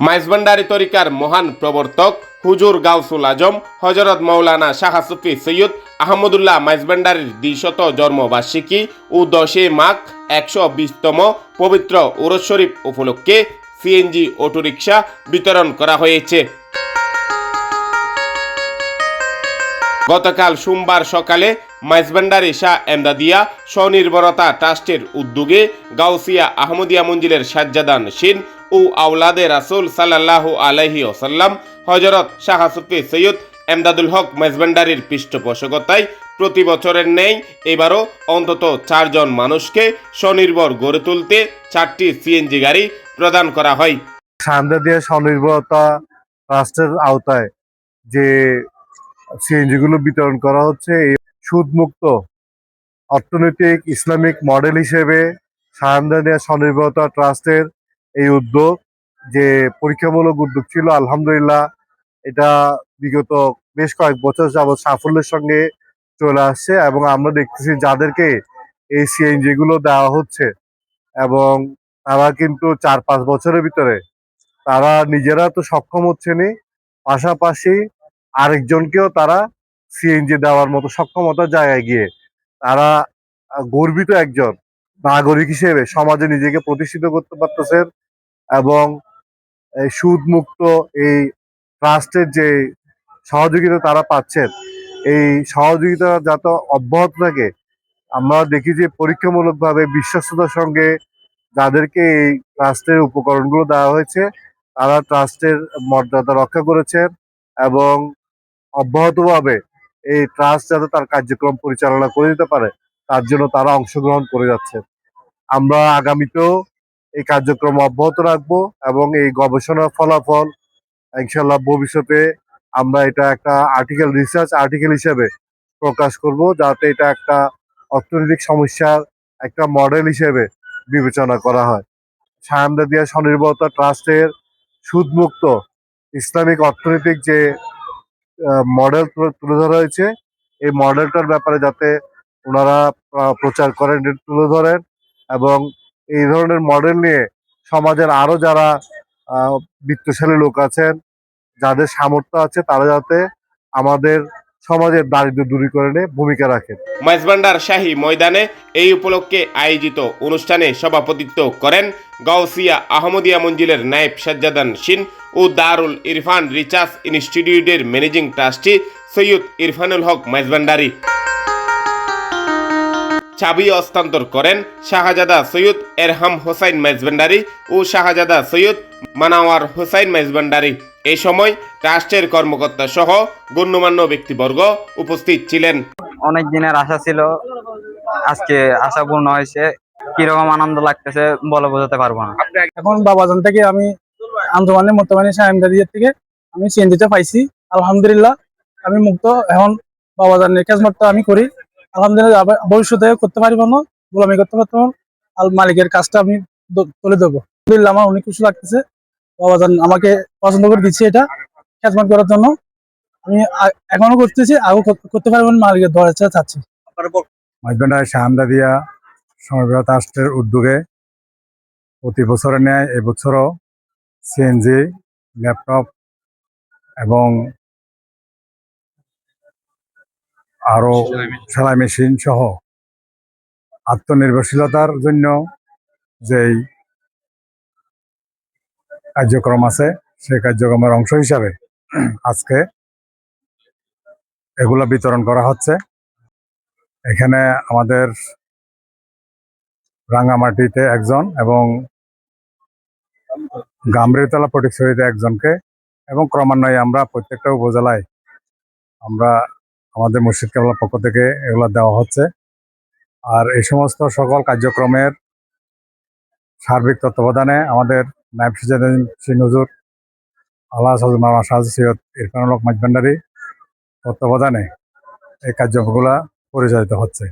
মাইজবান্ডারি তরিকার মহান প্রবর্তক হুজুর গাউসুল আজম হজরত মৌলানা শাহ সুফি সৈয়দ আহমদুল্লাহ মাইজবান্ডারির দ্বিশত জন্মবার্ষিকী ও দশে মাঘ একশো বিশতম পবিত্র উরজ শরীফ উপলক্ষে সিএনজি অটোরিকশা বিতরণ করা হয়েছে। গতকাল সোমবার সকালে মাইজবান্ডারি শাহ এমদাদিয়া স্বনির্ভরতা ট্রাস্টের উদ্যোগে গাউসিয়া আহমদিয়া মঞ্জিলের সাজ্জাদান শিন ও আওলাদে রাসুল সাল্লাহ আলহি ওসাল্লাম হজরত শাহ সুফি সৈয়দ এমদাদুল হক মেজবান্ডারির পৃষ্ঠপোষকতায় প্রতি বছরের নেই এবারও অন্তত চারজন মানুষকে স্বনির্ভর গড়ে তুলতে চারটি সিএনজি গাড়ি প্রদান করা হয়। সান্দাদিয়া স্বনির্ভরতা ট্রাস্টের আওতায় যে সিএনজি গুলো বিতরণ করা হচ্ছে সুদমুক্ত অর্থনৈতিক ইসলামিক মডেল হিসেবে সান্দাদিয়া স্বনির্ভরতা ট্রাস্টের এই উদ্যোগ যে পরীক্ষামূলক উদ্যোগ ছিল, আলহামদুলিল্লাহ এটা বিগত বেশ কয়েক বছর যাবৎ সাফল্যের সঙ্গে চলে আসছে এবং আমরা দেখতেছি যাদেরকে এই সিএনজি গুলো দেওয়া হচ্ছে এবং তারা কিন্তু চার পাঁচ বছরের ভিতরে তারা নিজেরা তো সক্ষম হচ্ছেনই পাশাপাশি আরেকজনকেও তারা সিএনজি দেওয়ার মতো সক্ষমতার জায়গায় গিয়ে তারা গর্বিত একজন নাগরিক হিসেবে সমাজে নিজেকে প্রতিষ্ঠিত করতে পারতেছেন। এবং এই সুদ মুক্ত এই ট্রাস্টের যে সহযোগিতা তারা পাচ্ছেন, এই সহযোগিতা যাতে অব্যাহত থাকে, আমরা দেখি যে পরীক্ষামূলকভাবে বিশ্বস্ততার সঙ্গে যাদেরকে এই ট্রাস্টের উপকরণগুলো দেওয়া হয়েছে, তারা ট্রাস্টের মর্যাদা রক্ষা করেছেন এবং অব্যাহতভাবে এই ট্রাস্ট যাতে তার কার্যক্রম পরিচালনা করে দিতে পারে, তার জন্য তারা অংশগ্রহণ করে যাচ্ছে আমরা আগামীতেও এই কার্যক্রম অব্যাহত রাখব এবং এই গবেষণার ফলাফল ইনশাল্লাহ ভবিষ্যতে আমরা এটা একটা আর্টিকেল রিসার্চ আর্টিকেল হিসেবে প্রকাশ করব, যাতে এটা একটা অর্থনৈতিক সমস্যার একটা মডেল হিসেবে বিবেচনা করা হয়। সায়ামদাদিয়া স্বনির্ভরতা ট্রাস্টের সুদমুক্ত ইসলামিক অর্থনৈতিক যে মডেল তুলে ধরা হয়েছে, এই মডেলটার ব্যাপারে যাতে ওনারা প্রচার করেন তুলে ধরেন এবং এই ধরনের মডেল নিয়ে সমাজের আরও যারা বিত্তশালী লোক আছেন, যাদের সামর্থ্য আছে, তারা যাতে আমাদের সমাজের দারিদ্র দূরীকরণে ভূমিকা রাখেন মাইজবান্ডার শাহী ময়দানে এই উপলক্ষে আয়োজিত অনুষ্ঠানে সভাপতিত্ব করেন গাউসিয়া আহমদিয়া মঞ্জিলের নায়েব সাজ্জাদান শিন ও দারুল ইরফান রিসার্চ ইনস্টিটিউটের ম্যানেজিং ট্রাস্টি সৈয়দ ইরফানুল হক মাইজবান্ডারি চাবি হস্তান্তর করেন শাহজাদা সৈয়দ এরহাম হোসাইন মেজবান্ডারি ও শাহজাদা সৈয়দ মানাওয়ার হোসাইন মেজবান্ডারি। এই সময় ট্রাস্টের কর্মকর্তা সহ গণ্যমান্য ব্যক্তিবর্গ উপস্থিত ছিলেন। অনেক দিনের আশা ছিল আজকে আশা পূর্ণ হয়েছে কীরকম আনন্দ লাগতেছে বলে বোঝাতে পারব না। এখন বাবাজান থেকে আমি আন্দোলনে বর্তমানে সাহেমদারিয়ার থেকে আমি সিএনজিটা পাইছি আলহামদুলিল্লাহ আমি মুক্ত। এখন বাবাজানের কাজমাত্র আমি করি। আলহামদুলিল্লাহ ভবিষ্যতে করতে পারিব না গোলামি করতে পারতাম। আর মালিকের কাজটা আমি তুলে দেবো আলহামদুলিল্লাহ আমার অনেক কিছু লাগতেছে। বাবাজান আমাকে পছন্দ করে দিচ্ছে এটা কাজমাত করার জন্য। আমি এখনও করতেছি আগে করতে পারব না, মালিকের দরজা চাচ্ছি। মাইজবান্ডার শাহামদাদিয়া সমবেত রাষ্ট্রের উদ্যোগে প্রতি বছরের ন্যায় এবছরও সিএনজি ল্যাপটপ এবং আরও সেলাই মেশিন। সহ আত্মনির্ভরশীলতার জন্য যেই কার্যক্রম আছে সেই কার্যক্রমের অংশ হিসাবে আজকে এগুলো বিতরণ করা হচ্ছে। এখানে আমাদের রাঙ্গামাটিতে একজন এবং গামরিতলা ফটিকছড়িতে একজনকে এবং ক্রমান্বয়ে আমরা প্রত্যেকটা উপজেলায় আমরা আমাদের মুর্শিদ কেবলার পক্ষ থেকে এগুলো দেওয়া হচ্ছে। আর এই সমস্ত সকল কার্যক্রমের সার্বিক তত্ত্বাবধানে আমাদের নায়ব সিজাদিন সিনহুজুর আল্লাহ সাজু মামা সাজ সৈয়দ ইরফানুল হক মাইজভান্ডারি তত্ত্বাবধানে এই কার্যক্রমগুলো পরিচালিত হচ্ছে।